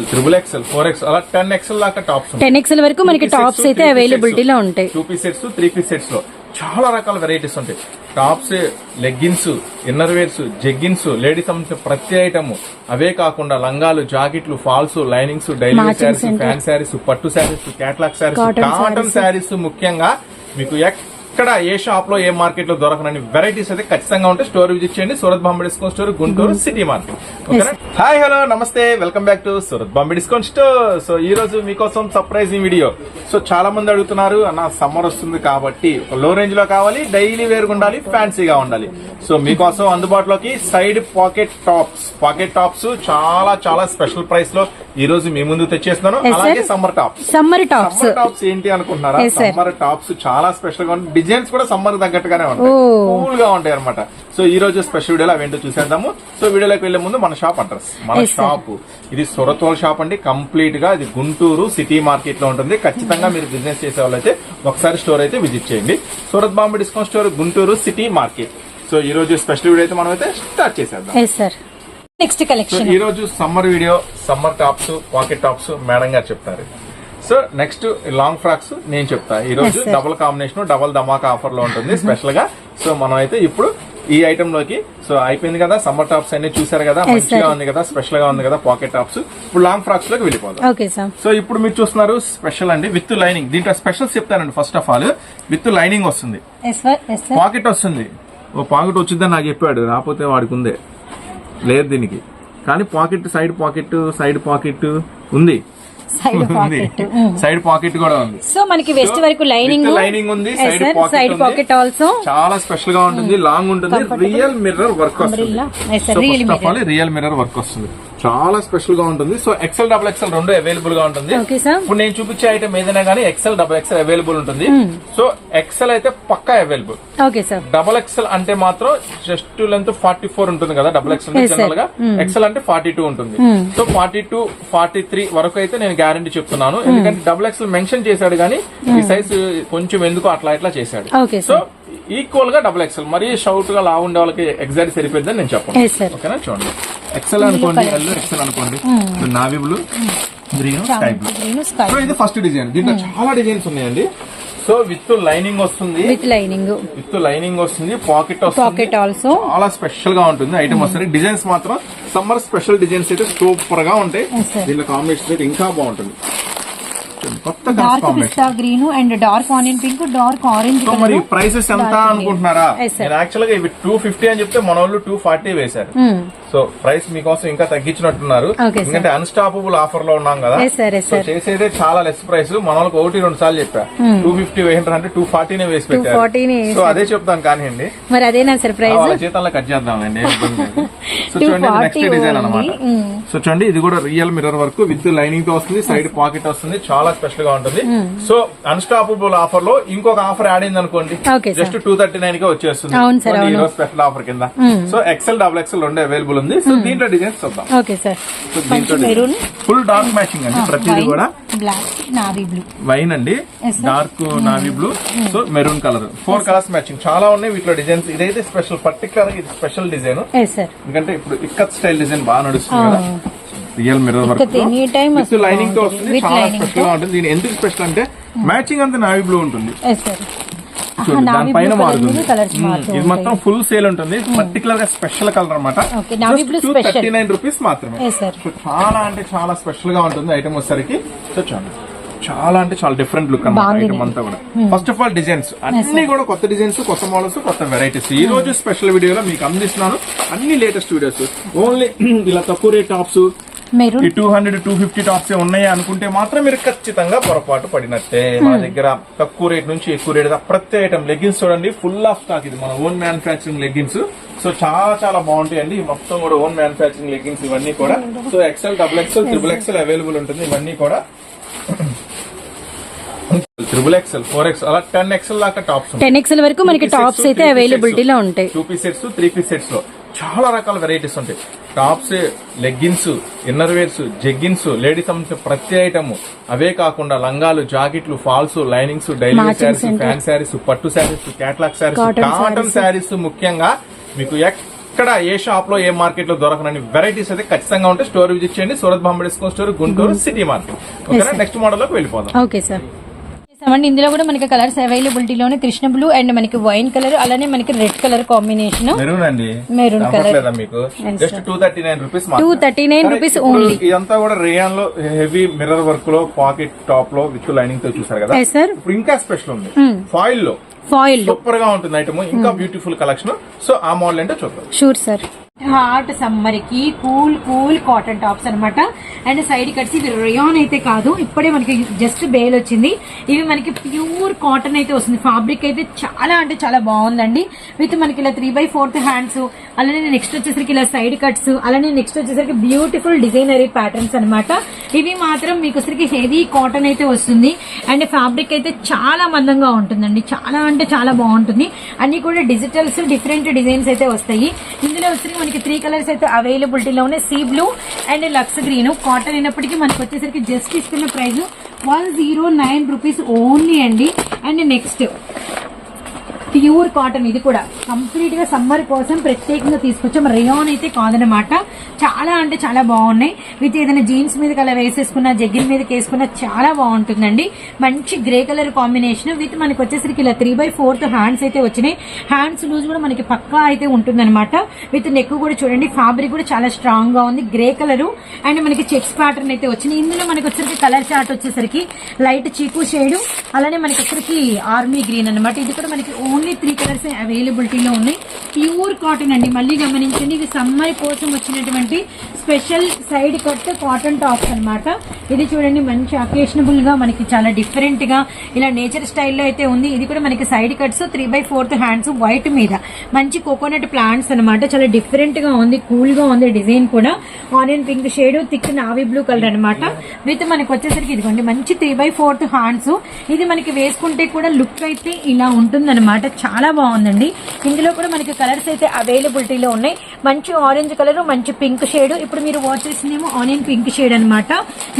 Triple XL four X అలా ten XL దాకా tops ten XL వరకు మనకి టాప్స్ అయితే అవైలబిలిటీలో ఉంటాయి. Two piece sets three piece సెట్స్లో. చాలా రకాల వెరైటీస్ ఉంటాయి. Tops leggings inner wears jeggings ladies సంబంధించిన ప్రతి ఐటమ్ అవే కాకుండా లంగాలు జాకెట్లు falls linings daily saris. Fan saris పట్టు శారీస్ క్యాట్లాగ్ శారీస్ కాటన్. శారీస్ ముఖ్యంగా మీకు ఎక్కడ ఏ షాప్లో ఏ మార్కెట్లో దొరకనని వెరైటీస్ అయితే ఖచ్చితంగా ఉంటాయి. స్టోర్ విజిట్ చేయండి. Surat Bombay discount store Guntur city market ఓకేనా hi hello namaste. Welcome back to Surat Bombay discount store so ఈ రోజు మీకోసం సర్ప్రైజింగ్ వీడియో సో చాలా మంది అడుగుతున్నారు అన్న సమ్మర్ వస్తుంది కాబట్టి లో రేంజ్లో కావాలి డైలీ వేర్ ఉండాలి ఫ్యాన్సీగా ఉండాలి. సో మీకోసం అందుబాటులోకి side pocket tops pocket tops చాలా చాలా స్పెషల్ ప్రైస్లో ఈ రోజు మీ ముందు తెచ్చేస్తున్నాను. అలాగే summer tops. Summer tops. Summer tops ఏంటి అనుకుంటున్నారా. సమ్మర్ టాప్స్ చాలా స్పెషల్గా ఉంటాయి డిజైన్స్ కూడా సమ్మర్ తగ్గట్టుగానే ఉంటాయి. కూల్గా ఉంటాయి అనమాట సో ఈ రోజు స్పెషల్ వీడియోలో అవేంటో చూసేద్దాము. సో వీడియోలోకి వెళ్ళే ముందు మన షాప్ అడ్రస్. మన. షాప్. ఇది సొరతోల్ షాప్ అండి. కంప్లీట్గా ఇది గుంటూరు సిటీ మార్కెట్లో ఉంటుంది. ఖచ్చితంగా మీరు బిజినెస్ చేసే వాళ్ళైతే ఒకసారి స్టోర్ అయితే విజిట్ చేయండి. Surat Bombay discount store Guntur city market. So ఈ రోజు స్పెషల్ వీడియో అయితే మనం అయితే స్టార్ట్ చేసేద్దాం. నెక్స్ట్ కలెక్షన్ ఈ రోజు summer video summer tops pocket tops madam గారు చెప్తారు. సో నెక్స్ట్ లాంగ్ ఫ్రాక్స్ నేను చెప్తా. ఈ రోజు. డబుల్ కాంబినేషన్ డబుల్ ధమాకా ఆఫర్లో ఉంటుంది స్పెషల్గా సో మనం అయితే ఇప్పుడు ఈ ఐటమ్లోకి సో అయిపోయింది కదా సమ్మర్ టాప్స్ అన్ని చూసారు కదా మంచిగా. ఉంది కదా స్పెషల్గా ఉంది కదా పాకెట్ టాప్స్ ఇప్పుడు లాంగ్ ఫ్రాక్స్లోకి సార్ సో ఇప్పుడు మీరు చూస్తున్నారు స్పెషల్ అండి విత్ లైనింగ్ దీంట్లో స్పెషల్ చెప్తానండి first of all with lining వస్తుంది. పాకెట్ వస్తుంది. ఓ పాకెట్ వచ్చిందని నాకు చెప్పాడు రాకపోతే వాడికి ఉందే. లేదు దీనికి. కానీ pocket side pocket side pocket ఉంది. సైడ్ ఉంది. పాకెట్ సైడ్ పాకెట్ కూడా ఉంది. సో మనకి వెస్ట్ వరకు లైనింగ్ lining ఉంది, సైడ్. పాకెట్ ఆల్సో చాలా స్పెషల్గా ఉంటుంది లాంగ్ ఉంటుంది. రియల్ మిర్రర్ వర్క్ వస్తుంది. రియల్ మిర్రర్ వర్క్ వస్తుంది. చాలా స్పెషల్గా ఉంటుంది. సో ఎక్సెల్ డబుల్ ఎక్సెల్ రెండు అవైలబుల్గా ఉంటుంది. ఇప్పుడు నేను చూపించే ఐటమ్ ఏదైనా కానీ ఎక్సెల్ డబుల్ ఎక్సెల్ అవైలబుల్ ఉంటుంది. Hmm. సో ఎక్సెల్ అయితే పక్కా అవైలబుల్ డబల్ ఎక్సెల్ అంటే మాత్రం జస్ట్ లెంత్ ఫార్టీ ఫోర్ ఉంటుంది కదా డబల్ ఎక్సెల్. జనరల్గా. ఎక్సెల్ అంటే ఫార్టీ టూ ఉంటుంది. So forty two forty three వరకు అయితే నేను గ్యారంటీ చెప్తున్నాను. ఎందుకంటే డబుల్ ఎక్సెల్ మెన్షన్ చేశాడు కానీ ఈ సైజ్ కొంచెం ఎందుకు అట్లా ఇట్లా చేశాడు. సో ఈక్వల్గా డబుల్ ఎక్సెల్ మరీ షౌట్గా లా ఉండే వాళ్ళకి ఎగ్జాక్ట్ సరిపోద్దని నేను చెప్పను. ఓకేనా చూడండి. ఎక్సెల్ అనుకోండి ఎల్ ఎక్సెల్ అనుకోండి. Navy blue green sky blue so ఇది ఫస్ట్ డిజైన్ దీంట్లో చాలా డిజైన్స్ ఉన్నాయండి. సో విత్ లైనింగ్ వస్తుంది. విత్ లైనింగ్ విత్ లైనింగ్ వస్తుంది. పాకెట్ పాకెట్ ఆల్సో చాలా స్పెషల్గా ఉంటుంది ఐటమ్ వస్తుంది. డిజైన్స్ మాత్రం సమ్మర్ స్పెషల్ డిజైన్స్ అయితే సూపర్గా ఉంటాయి. దీనిలో కాంబినేషన్ అయితే ఇంకా బాగుంటుంది. కొత్త dark pista green and dark onion pink dark orange మరి ప్రైసెస్ ఎంత. అనుకుంటున్నారా? యాక్చువల్గా ఇవి టూ ఫిఫ్టీ అని చెప్తే మన వాళ్ళు టూ ఫార్టీ వేశారు. సో ప్రైస్ మీకోసం ఇంకా తగ్గించినట్టున్నారు. ఎందుకంటే అన్స్టాపబుల్ ఆఫర్లో ఉన్నాం కదా. చేసేదే చాలా లెస్ ప్రైస్ మన వాళ్ళకి ఒకటి రెండు సార్లు చెప్పా. టూ ఫిఫ్టీ వేసింటారు అంటే టూ ఫార్టీనే వేసి పెట్టారు. 240 నే సో అదే చెప్తాం కానివ్వండి. మరి అదేనా సర్ప్రైజ్ వాళ్ళ జీతంలో కట్ ఇబ్బంది లేదు. సో 240 చూడండి నెక్స్ట్ డిజైన్ అనమాట ఉంది. సో చూడండి ఇది కూడా రియల్ మిర్రర్ వర్క్ విత్ లైనింగ్తో వస్తుంది సైడ్ పాకెట్ వస్తుంది చాలా స్పెషల్గా ఉంటుంది. సో అన్స్టాపబుల్ ఆఫర్లో ఇంకొక ఆఫర్ యాడ్ అయింది అనుకోండి. జస్ట్ టూ థర్టీ నైన్గా వచ్చేస్తుంది. ఈరోజు స్పెషల్ ఆఫర్ కింద. సో ఎక్సెల్ డబుల్ ఎక్సెల్ రెండు అవైలబుల్ ఉంది. సో దీంట్లో డిజైన్స్ చూద్దాం. సో దీంట్లో ఫుల్ డార్క్ మ్యాచింగ్ అండి ప్రతిదీ కూడా. వైన్ అండి. Dark navy blue so maroon colour four colours matching చాలా ఉన్నాయి వీటిలో డిజైన్స్ ఇదైతే స్పెషల్ పర్టికులర్ ఇది స్పెషల్ డిజైన్ ఎందుకంటే ఇప్పుడు ఇక్కత్ స్టైల్ డిజైన్ బాగా నడుస్తుంది కదా. రియల్ మిర్రర్ వర్క్ లైనింగ్తో. వస్తుంది చాలా స్పెషల్గా ఉంటుంది. దీని ఎందుకు స్పెషల్ అంటే మ్యాచింగ్ అంతా నావీ బ్లూ ఉంటుంది. మారుతుంది. మ్మ్. మారుతూ ఇది మొత్తం ఫుల్ సేల్ ఉంటుంది. పర్టికులర్గా స్పెషల్ కలర్ అనమాట. థర్టీ నైన్ రూపీస్ మాత్రమే. సో చాలా అంటే చాలా స్పెషల్గా ఉంటుంది ఐటమ్ వచ్చేసరికి. సో చూడండి. చాలా అంటే చాలా డిఫరెంట్ లుక్ అనమాట బాగుంది. ఐటమ్ అంతా కూడా. ఫస్ట్ ఆఫ్ ఆల్ డిజైన్స్ అన్ని కూడా కొత్త డిజైన్స్ కొత్త మోడల్స్ కొత్త వెరైటీస్ ఈ రోజు స్పెషల్ వీడియోలో మీకు అందిస్తున్నాను అన్ని లేటెస్ట్ వీడియోస్ ఓన్లీ ఇలా తక్కువ rate tops two hundred two fifty tops ఉన్నాయి అనుకుంటే మాత్రం మీరు ఖచ్చితంగా పొరపాటు పడినట్టే. మన దగ్గర తక్కువ రేట్ నుంచి ఎక్కువ రేట్ ప్రతి ఐటమ్ లెగ్గిన్స్ చూడండి ఫుల్ ఆఫ్ స్టాక్ ఇది. మన ఓన్ మ్యానుఫాక్చరింగ్ లెగ్గిన్స్ సో చాలా చాలా బాగుంటాయి అండి మొత్తం కూడా ఓన్ మ్యానుఫాక్చరింగ్ లెగ్గిన్స్ ఇవన్నీ కూడా. So XL double XL triple XL available ఉంటుంది. ఇవన్నీ కూడా త్రిబుల్ ఎక్సెల్ ఫోర్ ఎక్స్ అలా టెన్ ఎక్సెల్ దాకా టాప్స్ టెన్ ఎక్స్ఎల్ వరకు మనకి టాప్స్ అయితే అవైలబిలిటీలో ఉంటాయి. Two piece sets three piece సెట్స్లో. చాలా రకాల వెరైటీస్ ఉంటాయి. Tops leggings inner wears jeggings ladies సంబంధించిన ప్రతి ఐటమ్ అవే కాకుండా లంగాలు జాకెట్లు falls linings daily saris. Fan saris పట్టు శారీస్ క్యాట్లాగ్ శారీస్ కాటన్. శారీస్ ముఖ్యంగా మీకు ఎక్కడ ఎక్కడ ఏ షాప్లో ఏ మార్కెట్లో దొరకనని వెరైటీస్ అయితే ఖచ్చితంగా ఉంటే స్టోర్ విజిట్ చేయండి. Surat Bombay discount store Guntur city market ఓకేనా? నెక్స్ట్ మోడల్లోకి వెళ్ళిపోదాం. ఓకే సార్ చేసామండి ఇందులో కూడా మనకి కలర్స్ అవైలబిలిటీలోనే కృష్ణ బ్లూ అండ్ మనకి వైన్ కలర్ అలానే మనకి రెడ్ కలర్ కాంబినేషన్. మెరూన్ అండి. Maroon colour. కనపడలేదా మీకు? Yes, just two thirty nine rupees 239 rupees only. ఇదంతా కూడా రేయాన్లో హెవీ మిర్రర్ వర్క్లో పాకెట్ టాప్లో విత్ లైనింగ్తో చూసారు కదా? ఇప్పుడు ఇంకా స్పెషల్ ఉంది. Hmm. ఫాయిల్లో. ఫాయిల్ సూపర్గా ఉంటుంది ఐటమ్. ఇంకా Hmm. బ్యూటిఫుల్ కలెక్షన్ సో ఆ మోడల్ ఏంటో చూద్దాం. షూర్ సార్ హాట్ సమ్మర్కి కూల్ కూల్ కాటన్ టాప్స్ అన్నమాట. అండ్ సైడ్ కట్స్ ఇవి రియాన్ అయితే కాదు. ఇప్పుడే మనకి జస్ట్ బేల్ వచ్చింది. ఇవి మనకి ప్యూర్ కాటన్ అయితే వస్తుంది. ఫ్యాబ్రిక్ అయితే చాలా అంటే చాలా బాగుందండి. విత్ మనకి ఇలా త్రీ బై ఫోర్త్ హ్యాండ్స్ అలానే నెక్స్ట్ వచ్చేసరికి ఇలా సైడ్ కట్స్ అలానే నెక్స్ట్ వచ్చేసరికి బ్యూటిఫుల్ డిజైనరీ ప్యాటర్న్స్ అనమాట ఇవి మాత్రం మీకు వచ్చరికి హెవీ కాటన్ అయితే వస్తుంది. అండ్ ఫ్యాబ్రిక్ అయితే చాలా మందంగా ఉంటుందండి. చాలా అంటే చాలా బాగుంటుంది. అన్ని కూడా డిజిటల్స్ డిఫరెంట్ డిజైన్స్ అయితే వస్తాయి. ఇందులో వచ్చరికి మనకి త్రీ కలర్స్ అయితే అవైలబిలిటీలో ఉన్నాయి. Sea blue and lux green cotton అయినప్పటికీ మనకి వచ్చేసరికి జస్ట్ ఇస్తున్న price one zero nine rupees only అండి. అండ్ నెక్స్ట్ ప్యూర్ కాటన్ ఇది కూడా. కంప్లీట్గా సమ్మర్ కోసం ప్రత్యేకంగా తీసుకొచ్చాం. రేయాన్ అయితే కాదనమాట చాలా అంటే చాలా బాగున్నాయి. విత్ ఏదైనా జీన్స్ మీద అలా వేసేసుకున్న జగ్గిన్ మీదకి వేసుకున్న చాలా బాగుంటుందండి. మంచి గ్రే కలర్ కాంబినేషన్ విత్ మనకి వచ్చేసరికి ఇలా త్రీ బై ఫోర్త్ హ్యాండ్స్ అయితే వచ్చినాయి. హ్యాండ్స్ లూజ్ కూడా మనకి పక్కా అయితే ఉంటుందన్నమాట. విత్ నెక్ కూడా చూడండి. ఫ్యాబ్రిక్ కూడా చాలా స్ట్రాంగ్గా ఉంది. గ్రే కలర్ అండ్ మనకి చెక్స్ ప్యాటర్న్ అయితే వచ్చినాయి. ఇందులో మనకి వచ్చేసరికి కలర్ చార్ట్ వచ్చేసరికి లైట్ చీకు షేడ్ అలానే మనకి వచ్చేసరికి ఆర్మీ గ్రీన్ అన్నమాట. ఇది కూడా మనకి ఓన్లీ త్రీ కలర్స్ అవైలబిలిటీలో ఉన్నాయి. ప్యూర్ కాటన్ అండి. మళ్ళీ గమనించండి ఇది సమ్మర్ కోసం వచ్చినటువంటి special side cut cotton tops అన్నమాట. ఇది చూడండి మంచి అకేషనబుల్గా మనకి చాలా డిఫరెంట్గా ఇలా నేచర్ స్టైల్లో అయితే ఉంది. ఇది కూడా మనకి side cuts three by fourth hands white మీద. మంచి కోకోనట్ ప్లాంట్స్ అన్నమాట. చాలా డిఫరెంట్గా ఉంది కూల్గా ఉంది డిజైన్ కూడా. Onion pink shade thick navy blue colour అన్నమాట. విత్ మనకి వచ్చేసరికి ఇదిగోండి మంచి త్రీ బై ఫోర్త్ హ్యాండ్స్. ఇది మనకి వేసుకుంటే కూడా లుక్ అయితే ఇలా ఉంటుందన్నమాట. చాలా బాగుందండి. ఇందులో కూడా మనకి కలర్స్ అయితే అవైలబిలిటీలో ఉన్నాయి. మంచి ఆరెంజ్ కలర్ మంచి పింక్ షేడ్. ఇప్పుడు మీరు వాచ్ చేసిందేమో ఆనియన్ పింక్ షేడ్ అనమాట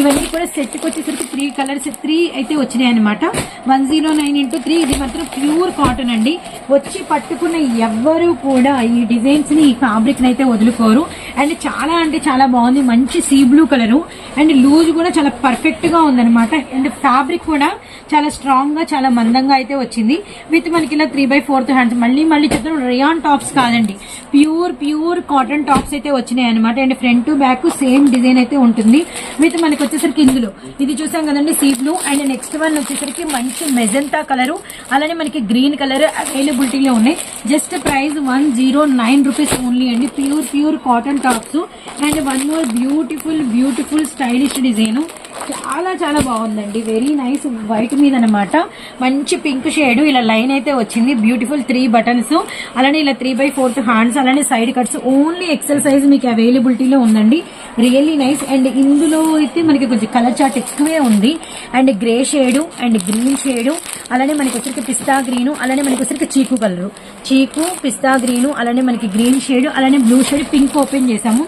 ఇవన్నీ కూడా సెట్కి వచ్చేసరికి త్రీ కలర్స్ త్రీ అయితే వచ్చినాయి అనమాట one zero nine into three ఇది మాత్రం ప్యూర్ కాటన్ అండి. వచ్చి పట్టుకున్న ఎవ్వరూ కూడా ఈ డిజైన్స్ని ఈ ఫ్యాబ్రిక్ అయితే వదులుకోరు. అండ్ చాలా అంటే చాలా బాగుంది. మంచి sea blue colour and loose కూడా చాలా పర్ఫెక్ట్గా ఉందన్నమాట. అండ్ ఫ్యాబ్రిక్ కూడా చాలా స్ట్రాంగ్గా చాలా మందంగా అయితే వచ్చింది. విత్ మనకి ఇలా త్రీ బై ఫోర్త్ హ్యాండ్స్ మళ్ళీ మళ్ళీ చెప్తాను రియాన్ టాప్స్ కాదండి. ప్యూర్ ప్యూర్ కాటన్ టాప్స్ అయితే వచ్చినాయి అనమాట and front to back same design అయితే ఉంటుంది. విత్ మనకి వచ్చేసరికి ఇందులో. ఇది చూసాం కదండి sea blue. And next one వచ్చేసరికి మంచి మెజంతా కలర్. అలానే మనకి గ్రీన్ కలర్ అవైలబిలిటీలో ఉన్నాయి. Just price one zero nine rupees only అండి. Pure pure cotton tops. And one more beautiful beautiful stylish design. చాలా చాలా బాగుందండి. వెరీ నైస్ వైట్ మీద అనమాట మంచి పింక్ షేడ్ ఇలా లైన్ అయితే వచ్చింది. బ్యూటిఫుల్ త్రీ బటన్స్ అలానే ఇలా త్రీ బై ఫోర్త్ హ్యాండ్స్ అలానే side cuts only XL size మీకు అవైలబిలిటీలో ఉందండి. రియల్లీ నైస్ అండ్ ఇందులో అయితే మనకి కొంచెం కలర్ చార్ట్ ఎక్కువే ఉంది. And grey shade and green shade అలానే మనకి వచ్చరికి పిస్తా గ్రీన్ అలానే మనకి వచ్చరికి చీకు కలరు చీకు పిస్తా గ్రీన్ అలానే మనకి గ్రీన్ షేడ్ అలానే బ్లూ షేడ్ పింక్ ఓపెన్ చేసాము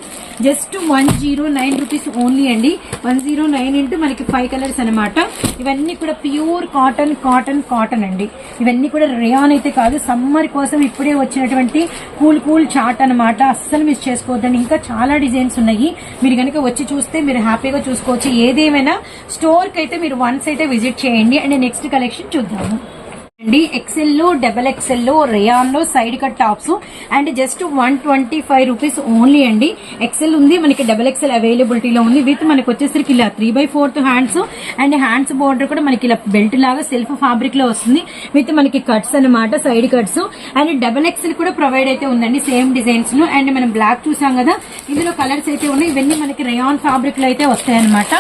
just one zero nine rupees only అండి. వన్ జీరో నైన్ ఇంటూ మనకి ఫైవ్ కలర్స్ అనమాట ఇవన్నీ కూడా ప్యూర్ కాటన్ కాటన్ కాటన్ అండి. ఇవన్నీ కూడా రేయాన్ అయితే కాదు సమ్మర్ కోసం ఇప్పుడే వచ్చినటువంటి కూల్ కూల్ చాట్ అనమాట అస్సలు మిస్ చేసుకోవద్దండి. ఇంకా చాలా డిజైన్స్ ఉన్నాయి. మీరు కనుక వచ్చి చూస్తే మీరు హ్యాపీగా చూసుకోవచ్చు. ఏదేమైనా స్టోర్కి అయితే మీరు వన్స్ అయితే విజిట్ చేయండి. అండ్ నెక్స్ట్ కలెక్షన్ చూద్దాము. అండి. ఎక్సెల్లో డబల్ ఎక్సెల్లో రేయాన్లో side cut tops and just one twenty five rupees only అండి. ఎక్సెల్ ఉంది మనకి డబల్ ఎక్సెల్ అవైలబిలిటీలో ఉంది. విత్ మనకి వచ్చేసరికి ఇలా three by fourth hands and hands border కూడా మనకి ఇలా బెల్ట్ లాగా సెల్ఫ్ ఫ్యాబ్రిక్లో వస్తుంది. విత్ మనకి కట్స్ అన్నమాట side cuts and double XL కూడా ప్రొవైడ్ అయితే ఉందండి సేమ్ డిజైన్స్లో. అండ్ మనం బ్లాక్ చూసాం కదా ఇందులో కలర్స్ అయితే ఉన్నాయి. ఇవన్నీ మనకి రేయాన్ ఫ్యాబ్రిక్లో అయితే వస్తాయి అనమాట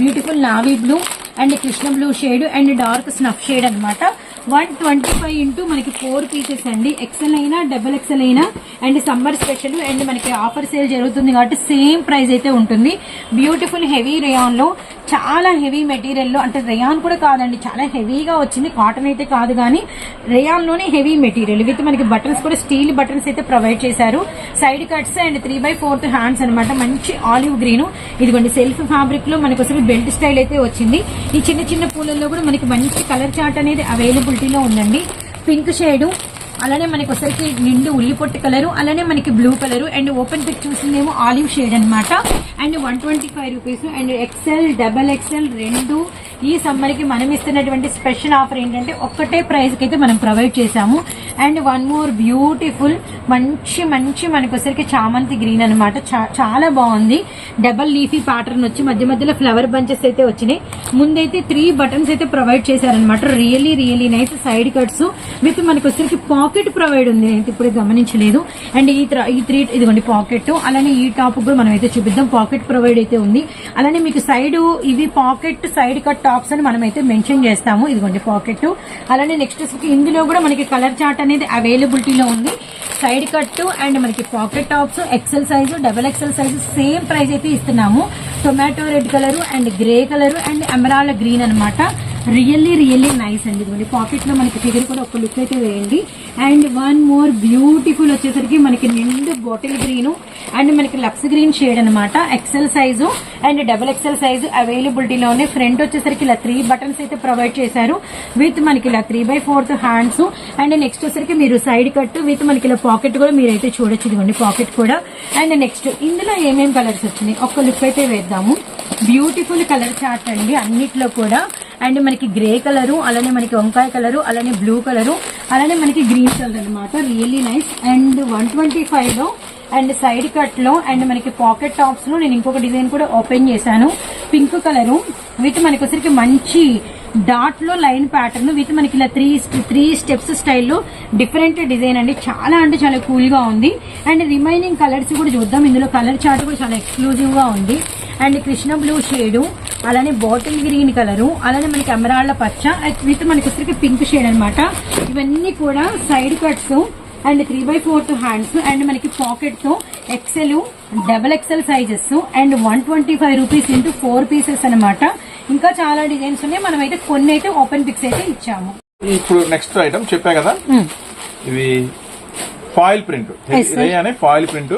beautiful navy blue and Krishna blue shade and dark snuff shade అన్నమాట. వన్ ట్వంటీ ఫైవ్ ఇంటూ మనకి ఫోర్ పీసెస్ అండి. ఎక్సెల్ అయినా డబుల్ ఎక్సెల్ అయినా అండ్ సమ్మర్ స్పెషల్ అండ్ మనకి ఆఫర్ సేల్ జరుగుతుంది కాబట్టి సేమ్ ప్రైస్ అయితే ఉంటుంది. బ్యూటిఫుల్ హెవీ రేయాన్లో చాలా హెవీ మెటీరియల్లో అంటే రేయాన్ కూడా కాదండి చాలా హెవీగా వచ్చింది. కాటన్ అయితే కాదు కానీ రేయాన్లోనే హెవీ మెటీరియల్ విత్ మనకి బటన్స్ కూడా స్టీల్ బటన్స్ అయితే ప్రొవైడ్ చేశారు. Side cuts and three by fourth hands అనమాట మంచి ఆలివ్ గ్రీన్ ఇదిగోండి సెల్ఫ్ ఫ్యాబ్రిక్లో మనకి అసలు బెల్ట్ స్టైల్ అయితే వచ్చింది. ఈ చిన్న చిన్న పూలల్లో కూడా మనకి మంచి కలర్ చార్ట్ అనేది అవైలబుల్ అవైలబిలిటీలో ఉందండి. పింక్ షేడు అలానే మనకి ఒకసారికి నిండు ఉల్లిపొట్టు కలరు అలానే మనకి blue colour and open pick చూసిందేమో olive shade అన్నమాట. And one twenty five rupees and XL double XL రెండు ఈ సమ్మర్కి మనం ఇస్తున్నటువంటి స్పెషల్ ఆఫర్ ఏంటంటే ఒక్కటే ప్రైస్కి అయితే మనం ప్రొవైడ్ చేశాము. అండ్ వన్ మోర్ బ్యూటిఫుల్ మంచి మంచి మనకొసరికి వచ్చరికి చామంతి గ్రీన్ అనమాట చాలా బాగుంది. డబల్ లీఫీ ప్యాటర్న్ వచ్చి మధ్య మధ్యలో ఫ్లవర్ బంచెస్ అయితే వచ్చినాయి. ముందైతే త్రీ బటన్స్ అయితే ప్రొవైడ్ చేశారనమాట really really nice side cuts. With మనకి వచ్చరికి పాకెట్ ప్రొవైడ్ ఉంది. అయితే ఇప్పుడు గమనించలేదు. అండ్ ఈ ఈ త్రీ ఇదిగోండి పాకెట్. అలానే ఈ టాప్ కూడా మనం అయితే చూపిద్దాం. పాకెట్ ప్రొవైడ్ అయితే ఉంది. అలానే మీకు సైడ్ ఇవి పాకెట్ సైడ్ కట్ టాప్స్ అని మనం అయితే మెన్షన్ చేస్తాము. ఇదిగోండి పాకెట్ అలానే నెక్స్ట్ ఇందులో కూడా మనకి కలర్ చార్ట్ అనేది అవైలబిలిటీలో ఉంది. సైడ్ కట్ అండ్ మనకి pocket tops XL size double XL size same price అయితే ఇస్తున్నాము. Tomato red colour and grey colour and emerald green అన్నమాట. రియల్లీ రియల్లీ నైస్ అండి. ఇదిగోండి పాకెట్లో మనకి ఫిగర్ కూడా ఒక లుక్ అయితే వేయండి. అండ్ వన్ మోర్ బ్యూటిఫుల్ వచ్చేసరికి మనకి నిండు బాటిల్ గ్రీన్ అండ్ మనకి లక్స్ గ్రీన్ షేడ్ అనమాట XL size and double XL size అవైలబిలిటీలోనే front వచ్చేసరికి ఇలా త్రీ బటన్స్ అయితే ప్రొవైడ్ చేశారు. విత్ మనకి ఇలా three by fourth hands and next వచ్చేసరికి మీరు సైడ్ కట్ విత్ మనకి ఇలా పాకెట్ కూడా మీరైతే చూడొచ్చు. ఇదిగోండి పాకెట్ కూడా. అండ్ నెక్స్ట్ ఇందులో ఏమేమి కలర్స్ వచ్చినాయి? ఒక్క లుక్ అయితే వేద్దాము. బ్యూటిఫుల్ కలర్ చార్ట్ అండి. అన్నిట్లో కూడా అండ్ మనకి గ్రే కలరు అలానే మనకి వంకాయ కలరు అలానే బ్లూ కలరు అలానే మనకి గ్రీన్ కలర్ అనమాట really nice and one twenty ఫైవ్లో అండ్ సైడ్ కట్లో అండ్ మనకి పాకెట్ టాప్స్లో నేను ఇంకొక డిజైన్ కూడా ఓపెన్ చేశాను. Pink colour. విత్ మనకి వచ్చరికి మంచి డాట్లో లైన్ ప్యాటర్న్ విత్ మనకి ఇలా త్రీ త్రీ స్టెప్స్ స్టైల్లో డిఫరెంట్ డిజైన్ అండి. చాలా అంటే చాలా కూల్గా ఉంది. అండ్ రిమైనింగ్ కలర్స్ కూడా చూద్దాం. ఇందులో కలర్ చార్ట్ కూడా చాలా ఎక్స్క్లూజివ్గా ఉంది. And Krishna blue shade. అలానే బాటిల్ గ్రీన్ కలరు అలానే మనకి ఎమరాళ్ళ పచ్చ విత్ మనకి వచ్చరికి పింక్ షేడ్ అన్నమాట. ఇవన్నీ కూడా side cuts and three by fourth hands and మనకి పాకెట్తో XL double XL sizes and one twenty five rupees into four pieces అన్నమాట. ఇంకా చాలా డిజైన్స్ ఉన్నాయి. మనం అయితే కొన్ని అయితే ఓపెన్ పిక్స్ అయితే ఇచ్చాము. ఇప్పుడు నెక్స్ట్ ఐటమ్ చెప్పా కదా? ఇవి ఫాయిల్ ప్రింట్. అనే foil print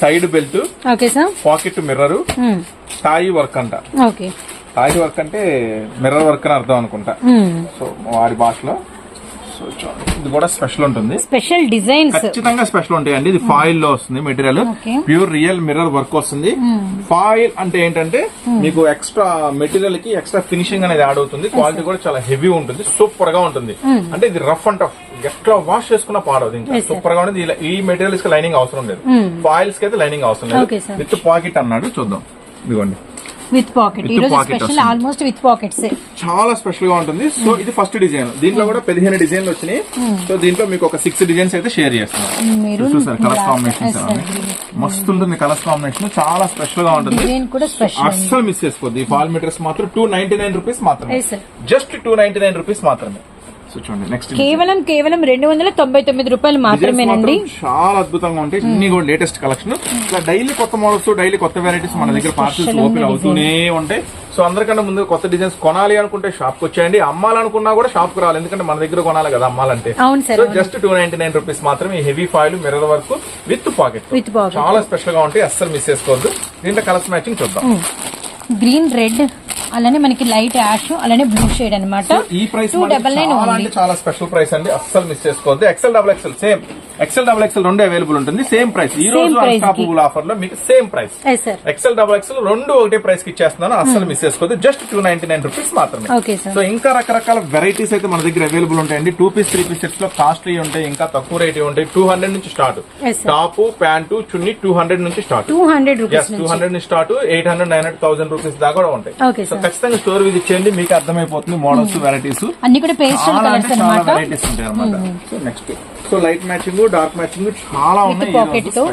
side belt okay sir pocket mirror టాయి work అంట. ఓకే టాయి వర్క్ అంటే మిర్రర్ వర్క్ అని అర్థం అనుకుంటా. సో వారి భాషలో. ఇది కూడా స్పెషల్ ఉంటుంది. స్పెషల్ డిజైన్స్ ఖచ్చితంగా స్పెషల్ ఉంటాయండి. ఇది ఫాయిల్లో వస్తుంది material. Pure real mirror work వస్తుంది. ఫాయిల్ అంటే ఏంటంటే మీకు ఎక్స్ట్రా మెటీరియల్కి ఎక్స్ట్రా ఫినిషింగ్ అనేది యాడ్ అవుతుంది. క్వాలిటీ కూడా చాలా హెవీ ఉంటుంది. సూపర్గా ఉంటుంది. అంటే ఇది రఫ్ అండ్ టఫ్ ఎట్లా వాష్ చేసుకున్నా పాడవదు ఇంకా. సూపర్గా ఉంటుంది. ఈ మెటీరియల్స్కి లైనింగ్ అవసరం లేదు. ఫాయిల్స్కి అయితే లైనింగ్ అవసరం లేదు. విత్ పాకెట్ అన్నాడు. చూద్దాం. ఇదిగోండి. With pocket. ఈ రోజు స్పెషల్. ఆల్మోస్ట్ విత్ పాకెట్స్ చాలా స్పెషల్గా ఉంటుంది. సో ఇది ఫస్ట్ డిజైన్ దీంట్లో కూడా పదిహేను డిజైన్లు వచ్చినాయి. సో దీంట్లో మీకు ఒక సిక్స్ డిజైన్స్ అయితే షేర్ చేస్తున్నాం. Maroon, చూసారు sir, green. మస్తు ఉంటుంది కలర్స్ కాంబినేషన్ చాలా స్పెషల్గా ఉంటుంది. డిజైన్ కూడా స్పెషల్ అస్సలు మిస్ చేసుకోవద్దు. ఈ ఫాల్ మీటర్స్ మాత్రం టూ నైన్టీ నైన్ రూపీస్ మాత్రమే. Just two ninety nine rupees మాత్రమే. సో చూడండి నెక్స్ట్ కేవలం కేవలం రెండు వందల తొంభై తొమ్మిది రూపాయలు మాత్రమేనండి. చాలా అద్భుతంగా ఉంటాయి. ఇన్ని కూడా లేటెస్ట్ కలెక్షన్ ఇలా డైలీ కొత్త మోడల్స్ డైలీ కొత్త వెరైటీస్ మన దగ్గర పార్సల్స్ ఓపెన్ అవుతూనే ఉంటాయి. సో అందరికన్నా ముందు కొత్త డిజైన్స్ కొనాలి అనుకుంటే షాప్కి వచ్చేయండి. అమ్మాలనుకున్నా కూడా షాప్కు రావాలి. ఎందుకంటే మన దగ్గర కొనాలి కదా అమ్మాలంటే. So just two ninety nine rupees మాత్రమే heavy foil mirror work with pocket pocket. చాలా స్పెషల్గా ఉంటాయి. అస్సలు మిస్ చేసుకోవద్దు. దీంట్లో కలర్స్ మ్యాచింగ్ చూద్దాం. గ్రీన్ రెడ్ అలానే మనకి లైట్ యాష్ అలానే బ్లూ షేడ్ అనమాట ఈ ప్రైస్ చాలా స్పెషల్ ప్రైస్ అండి. అస్సలు మిస్ చేసుకోవద్దు. XL double XL same XL double XL రెండు అవైలబుల్ ఉంటుంది. సేమ్ ప్రైస్ ఈ రోజు. అన్స్టాపబుల్ ఆఫర్లో మీకు same price XL double XL రెండు ఒకటే ప్రైస్కి ఇచ్చేస్తున్నాను. అస్సలు మిస్ చేసుకోవద్దు. Just two ninety nine rupees మాత్రమే. సో ఇంకా రకరకాల వెరైటీస్ అయితే మన దగ్గర అవైలబుల్ ఉంటాయండి. టూ పీస్ త్రీ పీస్ సెట్స్లో కాస్ట్లీ ఉంటాయి ఇంకా తక్కువ రేట్ ఉంటాయి. టూ హండ్రెడ్ నుంచి start. Top pant chunni two hundred నుంచి start two hundred two hundred నుంచి. Start eight hundred nine hundred thousand rupees దాకా కూడా ఉంటాయి. సో. ఖచ్చితంగా స్టోర్ విజిట్ చేయండి. మీకు అర్థమైపోతుంది మోడల్స్ వెరైటీస్ అన్ని కూడా పేస్టల్ కలర్స్ వెరైటీస్ ఉంటాయి అనమాట so next so light matching dark matching చాలా ఉన్నాయి pocket తో.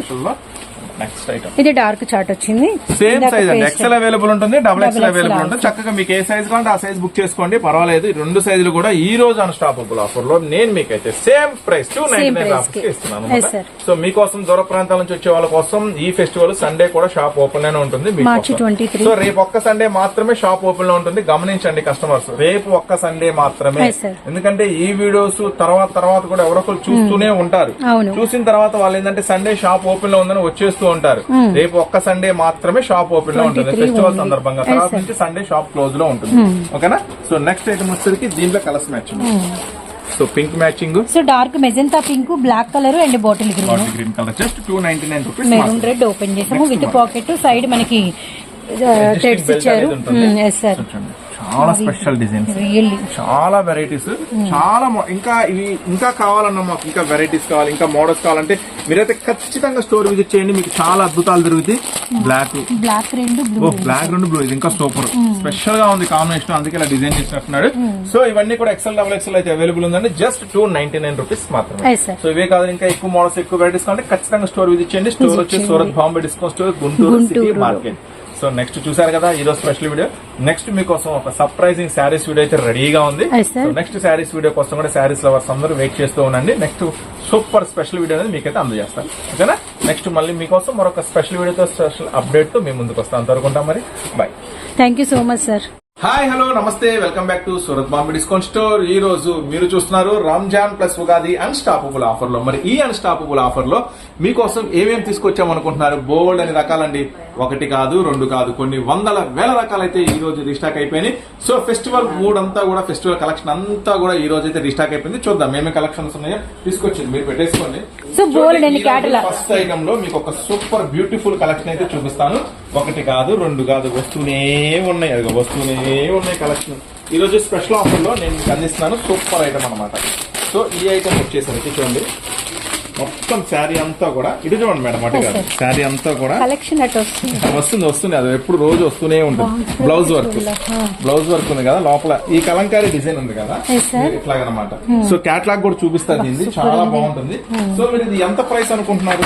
నెక్స్ట్ ఐటమ్ ఇది డార్క్ చార్ట్ వచ్చింది సేమ్ సైజ్ అండి. ఎక్సెల్ అవైలబుల్ ఉంటుంది డబుల్ ఎక్సెల్ అవైలబుల్. ఉంటుంది చక్కగా మీకు ఏ సైజ్ కావాలంటే ఆ సైజ్ బుక్ చేసుకోండి పర్వాలేదు రెండు సైజులు కూడా ఈ రోజు అన్స్టాపబుల్ ఆఫర్లో నేను మీకైతే same price two ninety nine offer. ఇస్తున్నాను. సో మీకోసం దూర ప్రాంతాల నుంచి వచ్చే వాళ్ళ కోసం ఈ ఫెస్టివల్ సండే కూడా షాప్ ఓపెన్లోనే ఉంటుంది March 23. సో రేపు ఒక్క సండే మాత్రమే షాప్ ఓపెన్లో ఉంటుంది గమనించండి కస్టమర్స్ రేపు ఒక్క సండే మాత్రమే. ఎందుకంటే ఈ వీడియోస్ తర్వాత తర్వాత కూడా ఎవరొకరు చూస్తూనే ఉంటారు. చూసిన తర్వాత వాళ్ళు ఏంటంటే సండే షాప్ ఓపెన్లో ఉందని వచ్చేస్తూ ఉంటారు. రేపు ఒక్క సండే మాత్రమే షాప్ ఓపెన్లో ఉంటుంది. 23 ఫెస్టివల్. సందర్భంగా. తర్వాత. నుంచి సండే షాప్ క్లోజ్లో ఉంటుంది. ఓకేనా? సో నెక్స్ట్ ఐటమ్ వచ్చేసరికి దీంట్లో colours match so pink matching so dark magenta pink black colour and bottle green bottle green colour just two ninety nine rupees maroon red open చేసాము. With pocket side మనకి ఇచ్చారు. Yes sir చాలా special designs చాలా varieties చాలా mo- ఇంకా ఇవి ఇంకా కావాలన్నా మాకు ఇంకా వెరైటీస్ కావాలి ఇంకా మోడల్స్ కావాలంటే మీరైతే ఖచ్చితంగా స్టోర్ విజిట్ చేయండి. మీకు చాలా అద్భుతాలు దొరుకుతాయి బ్లాక్ బ్లాక్ రెండు బ్లూ బ్లాక్ రెండు బ్లూ ఇది ఇంకా సూపర్ స్పెషల్గా ఉంది కాంబినేషన్ అందుకే ఇలా డిజైన్ చేసినట్టున్నాడు సో ఇవన్నీ కూడా ఎక్సెల్ డబుల్ ఎక్సెల్ అయితే అవైలబుల్ ఉందండి. Just two ninety nine rupees మాత్రమే సో ఇవే కాదు ఇంకా ఎక్కువ మోడల్స్ ఎక్కువ వెరైటీస్ కావాలంటే ఖచ్చితంగా స్టోర్ విజిట్ చేయండి. స్టోర్ వచ్చి Surat Bombay discount store Guntur city. Market so next చూసారు కదా ఈ రోజు స్పెషల్ వీడియో నెక్స్ట్ మీకోసం ఒక సర్ప్రైజింగ్ శారీస్ వీడియో అయితే రెడీగా ఉంది. సో నెక్స్ట్ శారీస్ వీడియో కోసం కూడా శారీస్ లవర్స్ అందరూ వెయిట్ చేస్తూ ఉండండి. నెక్స్ట్ సూపర్ స్పెషల్ వీడియో అనేది మీకైతే అందజేస్తాను. ఓకేనా నెక్స్ట్ మళ్ళీ మీకోసం మరొక స్పెషల్ వీడియోతో స్పెషల్ అప్డేట్తో మీ ముందుకు వస్తాను. అంతవరకు మరి. Bye thank you so much sir hi hello నమస్తే. Welcome back to Surat Bombay discount store ఈ రోజు మీరు చూస్తున్నారు రంజాన్ ప్లస్ ఉగాది అన్స్టాపబుల్ ఆఫర్లో. మరి ఈ అన్స్టాపబుల్ ఆఫర్లో మీకోసం ఏమేమి తీసుకొచ్చాం అనుకుంటున్నారు బోల్డ్ అని రకాలండి. ఒకటి కాదు రెండు కాదు కొన్ని వందల వేల రకాలైతే ఈ రోజు రీస్టాక్ అయిపోయినాయి. సో ఫెస్టివల్ మూడ్ అంతా కూడా ఫెస్టివల్ కలెక్షన్ అంతా కూడా ఈ రోజు అయితే రీస్టాక్ అయిపోయింది. చూద్దాం ఏమేమి కలెక్షన్స్ ఉన్నాయో తీసుకొచ్చింది మీరు పెట్టేసుకోండి. ఫస్ట్ ఐటమ్లో మీకు ఒక సూపర్ బ్యూటిఫుల్ కలెక్షన్ అయితే చూపిస్తాను. ఒకటి కాదు రెండు కాదు వస్తూనే ఉన్నాయి. అది వస్తూనే ఉన్నాయి కలెక్షన్. ఈ రోజు స్పెషల్ ఆఫర్లో నేను మీకు అందిస్తున్నాను సూపర్ ఐటమ్ అన్నమాట. సో ఈ ఐటమ్ వచ్చేసరికి చూడండి. మొత్తం శారీ అంతా కూడా ఇటు చూడండి మేడం అటు కాదు. శారీ అంతా కూడా కలెక్షన్ అట్ వస్తుంది. వస్తుంది వస్తుంది. అది ఎప్పుడు రోజు వస్తూనే ఉంటుంది. Blouse work. బ్లౌజ్ వర్క్ ఉంది కదా లోపల. ఈ కలంకారీ డిజైన్ ఉంది కదా. ఇట్లాగనమాట. సో క్యాట్లాగ్ కూడా చూపిస్తారు దీన్ని. చాలా. బాగుంటుంది. సో మీరు ఇది ఎంత ప్రైస్ అనుకుంటున్నారు?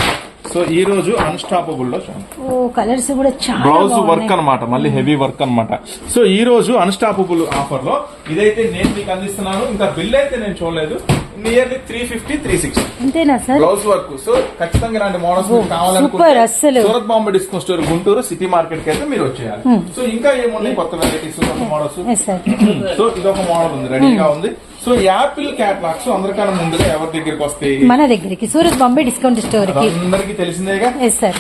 సో ఈ రోజు అన్స్టాపబుల్లో చూడండి. ఓ కలర్స్ కూడా చాలా బ్లౌజ్ వర్క్. అన్నమాట మళ్ళీ హెవీ వర్క్ అన్నమాట. సో ఈ రోజు అన్స్టాపబుల్ ఆఫర్లో ఇదైతే నేను మీకు అందిస్తున్నాను. ఇంకా బిల్ అయితే నేను చూడలేదు. Nearly three fifty three sixty అంతేనా సార్? బ్లౌజ్ వర్క్ సో ఖచ్చితంగా ఇలాంటి మోడల్స్ కావాలనుకుంటే. Surat Bombay discount store Guntur city మార్కెట్కి అయితే మీరు వచ్చేయాలి. సో ఇంకా ఏమున్నాయి? కొత్త వెరైటీస్ మోడల్స్ సో ఇది ఒక మోడల్ ఉంది రెడీగా ఉంది. సో యాపిల్ క్యాట్లాగ్స్ అందరికన్నా ముందుగా ఎవరి దగ్గరికి వస్తాయి? మన దగ్గరికి. సూరత్ బాంబే డిస్కౌంట్ స్టోర్కి అందరికి తెలిసిందేగా? సార్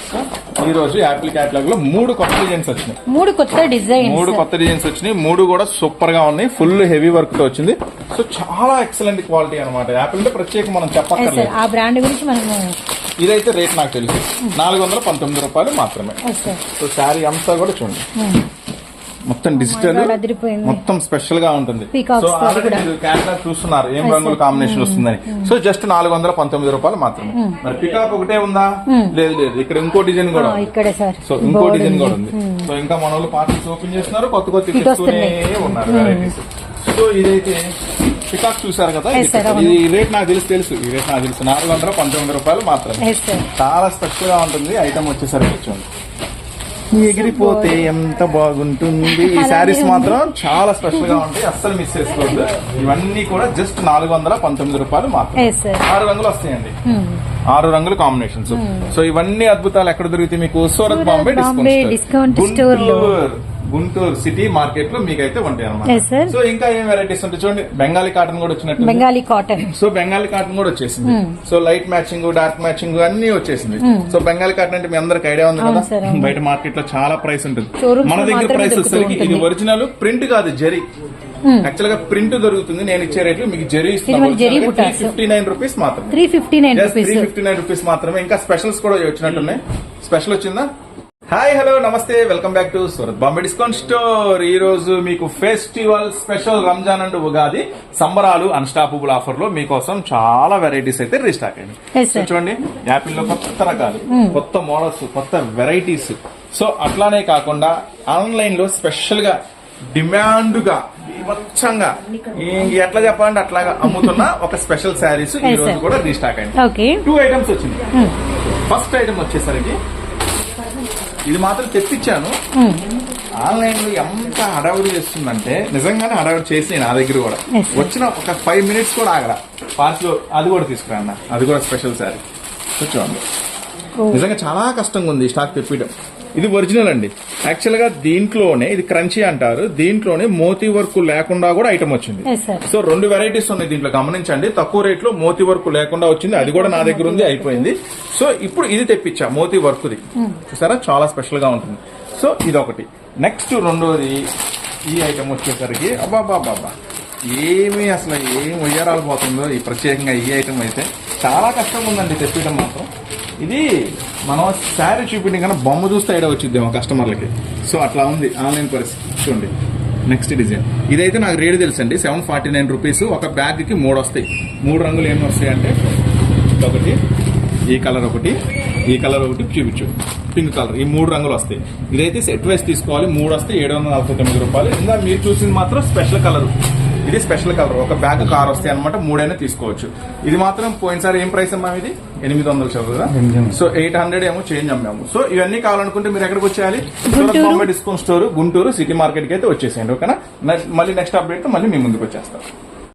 ఈ రోజు యాపిల్ క్యాట్లాగ్లో మూడు కొత్త డిజైన్స్ వచ్చినాయి. మూడు కొత్త డిజైన్స్. మూడు కొత్త డిజైన్స్ వచ్చినాయి. మూడు కూడా సూపర్గా ఉన్నాయి. ఫుల్ హెవీ వర్క్తో వచ్చింది. సో చాలా ఎక్సలెంట్ క్వాలిటీ అనమాట యాపిల్ అంటే ప్రత్యేక మనం చెప్పక్కర్లేదు. ఆ బ్రాండ్ గురించి మనము ఇదైతే రేట్ నాకు తెలుసు. నాలుగు వందల పంతొమ్మిది రూపాయలు మాత్రమే. సో శారీ అంతా కూడా చూడండి. మొత్తం డిజిటల్ అదిరిపోయింది. మొత్తం స్పెషల్గా ఉంటుంది. So already. మీరు క్యాట్లాగ్ చూస్తున్నారు ఏం రంగుల కాంబినేషన్ వస్తుందని. సో జస్ట్ నాలుగు వందల పంతొమ్మిది రూపాయలు మాత్రమే. మరి పికాక్ ఒకటే ఉందా? లేదు లేదు. ఇక్కడ ఇంకో డిజైన్ కూడా. ఇక్కడే సార్. సో ఇంకో డిజైన్ కూడా ఉంది. సో ఇంకా మన వాళ్ళు పార్టీస్ ఓపెన్ చేస్తున్నారు కొత్త కొత్త తెస్తూనే. ఉన్నారు వెరైటీస్ సో ఇదైతే పికాక్ చూసారు కదా? ఇది- రేట్ నాకు తెలుసు తెలుసు. ఈ రేట్ నాకు తెలుసు. నాలుగు వందల పంతొమ్మిది రూపాయలు మాత్రమే. చాలా స్పెషల్గా ఉంటుంది. ఐటమ్ వచ్చేసరికి చూడండి. ఎగిరిపోతే ఎంత బాగుంటుంది? ఈ శారీస్. మాత్రం చాలా స్పెషల్గా ఉంటాయి. అస్సలు మిస్ చేసుకోవద్దు. ఇవన్నీ కూడా జస్ట్ నాలుగు వందల పంతొమ్మిది రూపాయలు మాత్రం ఆరు రంగులు వస్తాయండి. ఆరు రంగుల కాంబినేషన్స్ సో ఇవన్నీ అద్భుతాలు ఎక్కడ దొరుకుతాయి మీకు Surat Bombay discount discount store. Guntur city మార్కెట్లో మీకైతే ఉంటాయి. అనమాట సో ఇంకా ఏం వెరైటీస్ ఉంటాయి చూడండి. బెంగాలీ కాటన్ కూడా వచ్చినట్టు Bengali cotton so Bengali cotton కూడా వచ్చేసింది. So light matching dark matching అన్ని వచ్చేసింది. సో బెంగాలీ కాటన్ అంటే మీ అందరికి ఐడియా ఉంది కదా. బయట మార్కెట్లో చాలా ప్రైస్ ఉంటుంది. మన దగ్గర ప్రైస్ వచ్చేసరికి ఇది. ఒరిజినల్ ప్రింట్ కాదు జరీ. యాక్చువల్గా ప్రింట్ దొరుకుతుంది. నేను ఇచ్చే రేట్లు మీకు జరీ. ఫిఫ్టీ నైన్ రూపీస్ మాత్రమే. త్రీ ఫిఫ్టీ నైన్ రూపీస్ మాత్రమే. ఇంకా స్పెషల్స్ కూడా వచ్చినట్టున్నాయి. స్పెషల్ వచ్చిందా? హాయ్ హలో నమస్తే welcome back to Surat Bombay discount store ఈ రోజు మీకు festival special Ramzan and Ugadi సంబరాలు అన్స్టాపబుల్ ఆఫర్లో మీకోసం చాలా వెరైటీస్ అయితే రీస్టాక్ అయింది. చూడండి యాపిల్లో కొత్త రకాలు కొత్త మోడల్స్ కొత్త వెరైటీస్ సో అట్లానే కాకుండా ఆన్లైన్లో స్పెషల్గా డిమాండ్గా ఎట్లా చెప్పాలంటే అట్లాగా అమ్ముతున్న ఒక స్పెషల్ శారీస్ ఈ రోజు. కూడా రీస్టాక్ అయింది టూ ఐటమ్స్ వచ్చింది ఫస్ట్ ఐటమ్ వచ్చేసరికి ఇది మాత్రం తెప్పించాను. ఆన్లైన్లో ఎంత హడావుడి చేస్తుందంటే నిజంగానే హడావుడి చేసి నా దగ్గర కూడా. వచ్చిన ఒక ఫైవ్ మినిట్స్ కూడా ఆగరా పార్సల్ అది కూడా తీసుకురా అన్న. అది కూడా స్పెషల్ శారీ చూడండి నిజంగా చాలా కష్టంగా ఉంది స్టాక్ తెప్పించడం ఇది ఒరిజినల్ అండి. యాక్చువల్గా దీంట్లోనే ఇది క్రంచీ అంటారు దీంట్లోనే మోతీ వర్క్ లేకుండా కూడా ఐటమ్ వచ్చింది. సో రెండు వెరైటీస్ ఉన్నాయి దీంట్లో గమనించండి. తక్కువ రేట్లో మోతీ వర్క్ లేకుండా వచ్చింది అది కూడా నా దగ్గర ఉంది అయిపోయింది. సో ఇప్పుడు ఇది తెప్పించా మోతీ వర్క్ ది చూసారా? చాలా స్పెషల్గా ఉంటుంది. సో ఇది ఒకటి నెక్స్ట్ రెండోది ఈ ఐటమ్ వచ్చేసరికి అబ్బా బాబా ఏమి అసలు ఏం ఉయ్యారాలు పోతుందో ఈ ప్రత్యేకంగా ఈ ఐటమ్ అయితే. చాలా కష్టంగా ఉందండి తెప్పించడం మాత్రం. ఇది మనం శారీ చూపించడం కన్నా బొమ్మ చూస్తే ఐడియా వచ్చిద్దేమో కస్టమర్లకి. సో అట్లా ఉంది ఆన్లైన్ పరిస్థితి. చూడండి. నెక్స్ట్ డిజైన్ ఇదైతే నాకు రేట్ తెలుసండి. సెవెన్ ఫార్టీ నైన్ రూపీస్ ఒక బ్యాగ్కి మూడు వస్తాయి మూడు రంగులు ఏమి వస్తాయి అంటే ఒకటి ఈ కలర్ ఒకటి ఈ కలర్ ఒకటి చూపించు. Pink colour. ఈ మూడు రంగులు వస్తాయి. ఇదైతే సెట్ వైస్ తీసుకోవాలి. మూడు వస్తే ఏడు వందల నలభై తొమ్మిది రూపాయలు. ఇంకా మీరు చూసింది మాత్రం స్పెషల్ కలర్ ఇది స్పెషల్ కలర్. ఒక బ్యాగ్ కార్ వస్తాయి అనమాట మూడైనా తీసుకోవచ్చు. ఇది మాత్రం పోయినసారి ఏం ప్రైస్ అమ్మా ఇది? ఎనిమిది వందలు చదువు కదా? సో ఎయిట్ హండ్రెడ్ ఏమో చేంజ్ అమ్మాము. సో ఇవన్నీ కావాలనుకుంటే మీరు ఎక్కడికి వచ్చేయాలి? Bombay discount store Guntur city మార్కెట్కి అయితే వచ్చేసేయండి ఓకేనా? మళ్ళీ నెక్స్ట్ అప్డేట్ మళ్ళీ మీ ముందుకు వచ్చేస్తాం.